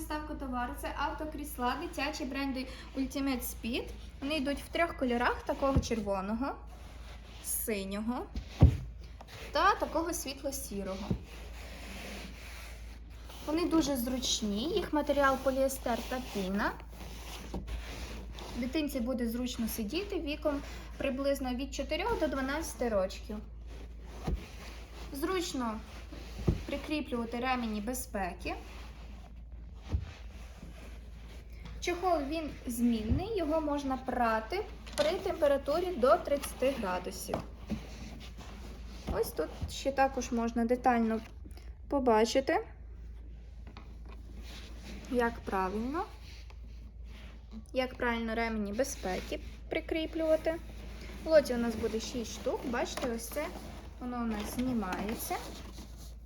доставку товару. Це автокрісла, дитячі бренди Ultimate Speed. Вони йдуть в трьох кольорах: такого червоного, синього та такого світло-сірого. Вони дуже зручні, їх матеріал поліестер та піна. Дитинці буде зручно сидіти віком приблизно від 4 до 12 років. Зручно прикріплювати ремені безпеки. Чохол він змінний, його можна прати при температурі до 30 градусів. Ось тут ще також можна детально побачити, як правильно, як правильно ремені безпеки прикріплювати. В лоті у нас буде 6 штук. Бачите, ось це воно у нас знімається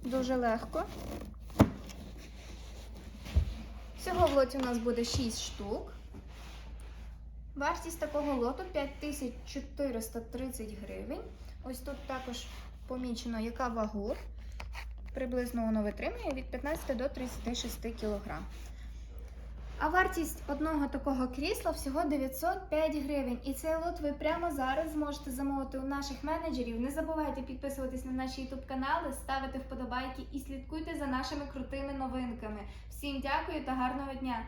дуже легко. Всього в лоті у нас буде 6 штук. Вартість такого лоту 5430 гривень. Ось тут також помічено, яка вагу. Приблизно воно витримує від 15 до 36 кг. А вартість одного такого крісла всього 905 гривень. І цей лот ви прямо зараз зможете замовити у наших менеджерів. Не забувайте підписуватись на наші YouTube канали, ставити вподобайки і слідкуйте за нашими крутими новинками. Всім дякую та гарного дня!